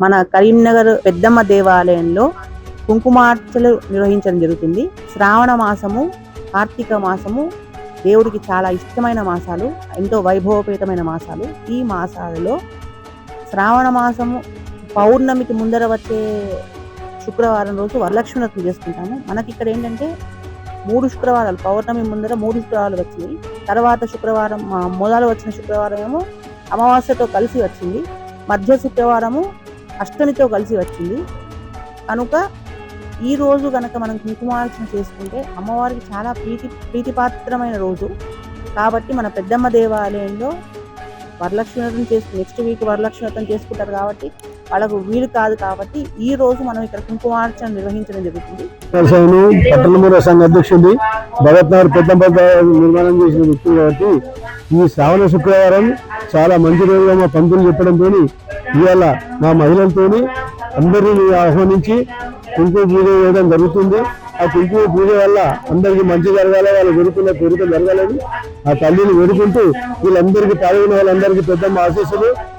మన కరీంనగర్ పెద్దమ్మ దేవాలయంలో కుంకుమార్చలు నిర్వహించడం జరుగుతుంది. శ్రావణ మాసము కార్తీక మాసము దేవుడికి చాలా ఇష్టమైన మాసాలు ఎంతో వైభవపేతమైన మాసాలు. ఈ మాసాలలో శ్రావణ మాసము పౌర్ణమికి ముందర వచ్చే శుక్రవారం రోజు వరలక్ష్మి చేసుకుంటాము. మనకి ఇక్కడ ఏంటంటే మూడు శుక్రవారాలు పౌర్ణమి ముందర మూడు శుక్రవారాలు వచ్చినాయి. తర్వాత శుక్రవారం మొదలు వచ్చిన శుక్రవారం ఏమో అమావాస్యతో కలిసి వచ్చింది. మధ్య శుక్రవారము అష్టమితో కలిసి వచ్చింది. కనుక ఈరోజు కనుక మనం కుంకుమార్చన చేసుకుంటే అమ్మవారికి చాలా ప్రీతి ప్రీతిపాత్రమైన రోజు. కాబట్టి మన పెద్దమ్మ దేవాలయంలో వరలక్ష్మి వ్రతం చేసుకు నెక్స్ట్ వీక్ వరలక్ష్మి వ్రతం చేసుకుంటారు కాబట్టి వాళ్ళకు వీలు కాదు కాబట్టి ఈ రోజు మనం ఇక్కడ కుంకుమార్చన నిర్వహించడం జరుగుతుంది. సంఘ అధ్యక్షుడి భగత్ నగర్ పెద్ద పెద్ద నిర్మాణం చేసిన వ్యక్తి కాబట్టి ఈ శ్రావణ శుక్రవారం చాలా మంచి రోజుగా మా పంతులు చెప్పడంతో ఇవాళ మా మహిళలతోని అందరినీ ఆహ్వానించి కుంకుమ పూజ చేయడం జరుగుతుంది. ఆ కుంకుమ పూజ వల్ల అందరికీ మంచి జరగాలి వాళ్ళు కోరుకున్న కోరిక జరగాలని ఆ తల్లిని వేడుకుంటూ వీళ్ళందరికీ పాల్గొన్న వాళ్ళందరికీ పెద్ద ఆశీస్సులు.